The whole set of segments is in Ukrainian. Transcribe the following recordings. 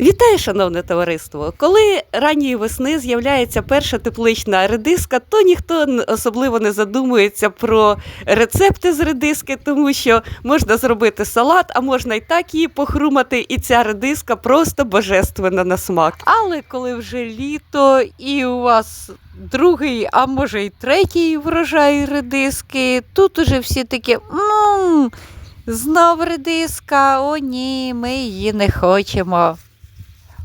Вітаю, шановне товариство! Коли ранньої весни з'являється перша теплична редиска, то ніхто особливо не задумується про рецепти з редиски, тому що можна зробити салат, а можна і так її похрумати, і ця редиска просто божественна на смак. Але коли вже літо і у вас другий, а може й третій врожай редиски, тут уже всі такі. «М, Знов редиска, о ні, ми її не хочемо.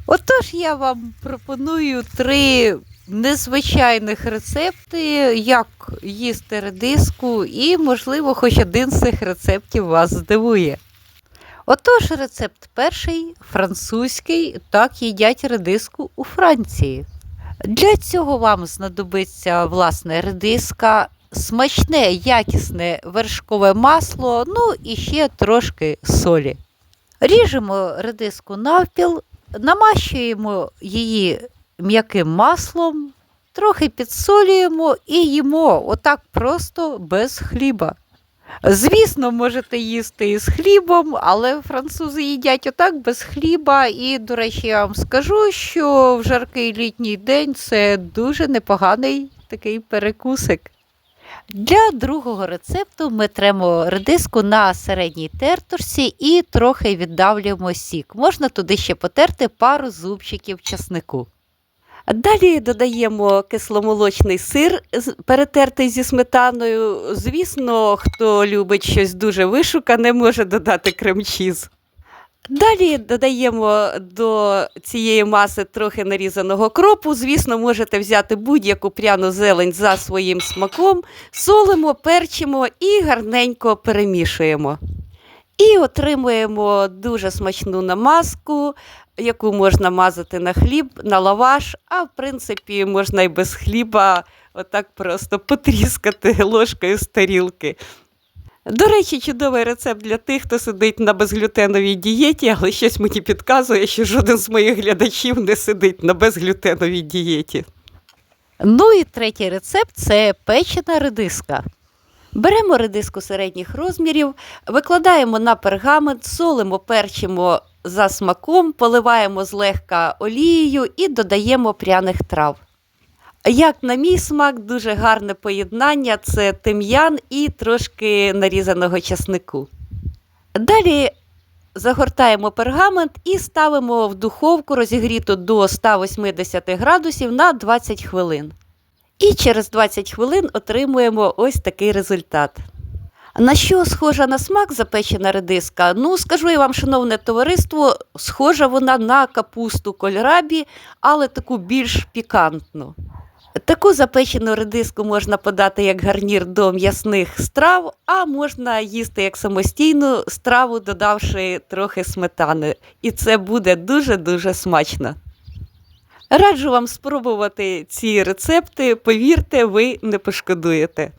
Отож, я вам пропоную три незвичайних рецепти, як їсти редиску, і, можливо, хоч один з цих рецептів вас здивує. Отож, рецепт перший французький, так їдять редиску у Франції. Для цього вам знадобиться власне редиска, смачне, якісне вершкове масло, ну і ще трошки солі. Ріжемо редиску навпіл, намащуємо її м'яким маслом, трохи підсолюємо і їмо отак просто без хліба. Звісно, можете їсти і з хлібом, але французи їдять отак без хліба. І, до речі, я вам скажу, що в жаркий літній день це дуже непоганий такий перекусик. Для другого рецепту ми тремо редиску на середній тертушці і трохи віддавлюємо сік. Можна туди ще потерти пару зубчиків часнику. Далі додаємо кисломолочний сир, перетертий зі сметаною. Звісно, хто любить щось дуже вишукане, може додати крем-чіз. Далі додаємо до цієї маси трохи нарізаного кропу. Звісно, можете взяти будь-яку пряну зелень за своїм смаком, солимо, перчимо і гарненько перемішуємо. І отримуємо дуже смачну намазку, яку можна мазати на хліб, на лаваш, а в принципі можна і без хліба отак просто потріскати ложкою з тарілки. До речі, чудовий рецепт для тих, хто сидить на безглютеновій дієті, але щось мені підказує, що жоден з моїх глядачів не сидить на безглютеновій дієті. Ну і третій рецепт це печена редиска. Беремо редиску середніх розмірів, викладаємо на пергамент, солимо, перчимо за смаком, поливаємо злегка олією і додаємо пряних трав. Як на мій смак, дуже гарне поєднання це тим'ян і трошки нарізаного часнику. Далі загортаємо пергамент і ставимо в духовку розігріту до 180 градусів на 20 хвилин. І через 20 хвилин отримуємо ось такий результат. На що схожа на смак запечена редиска? Ну, скажу я вам, шановне товариство, схожа вона на капусту кольрабі, але таку більш пікантну. Таку запечену редиску можна подати як гарнір до м'ясних страв, а можна їсти як самостійну страву, додавши трохи сметани. І це буде дуже-дуже смачно. Раджу вам спробувати ці рецепти, повірте, ви не пошкодуєте.